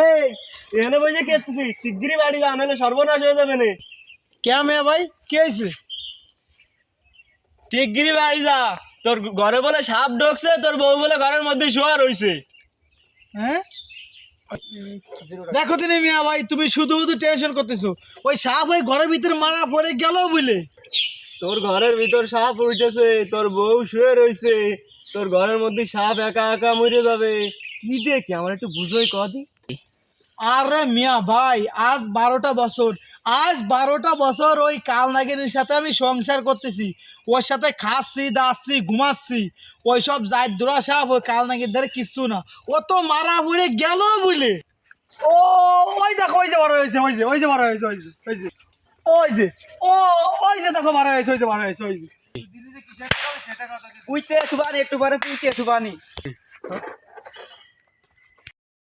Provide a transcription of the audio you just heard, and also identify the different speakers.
Speaker 1: এই এখানে বসে কেটতেছিস শিগগিরই বাড়ি যা নাহলে সর্বনাশ হয়ে যাবে না।
Speaker 2: কে মেয়ে ভাই? কে হয়েছে?
Speaker 1: শিগগিরই বাড়ি যা। তোর ঘরে বলে সাপ ঢোকছে তোর বউ বলে ঘরের মধ্যে শোয়া রইছে।
Speaker 2: হ্যাঁ? দেখো তিনি মিয়া ভাই তুমি শুধু শুধু টেনশন করতেছো। ওই সাপ ওই ঘরের ভিতরে মারা পড়ে গেল বলে।
Speaker 1: তোর ঘরের ভিতর সাপ উঠেছে তোর বউ শুয়ে রইছে তোর ঘরের মধ্যে সাপ একা একা মরে যাবে। কি দেখি? আমার একটু বুঝোই কদি
Speaker 2: আরে মিয়া ভাই, আজ বারোটা বছর। আজ বারোটা বছর ওই কাল নাগিনীর সাথে আমি সংসার করতেছি। ওর সাথে খাচ্ছি, দাচ্ছি, ঘুমাচ্ছি। ওই সব যাই দোড়া সাপ ওই কাল নাগির ধারে কিচ্ছু না। ও তো মারা পড়ে গেল বলে। ও, ওই দেখো, ওই যে বড় হয়েছে, ওই যে ওই যে বড় হয়েছে, ওই যে ওই যে। ওই যে, ও, ওই যে দেখো বড় হয়েছে, ওই যে বড় হয়েছে, ওই যে।
Speaker 1: উইতে সুবানি একটু পরে সুবানি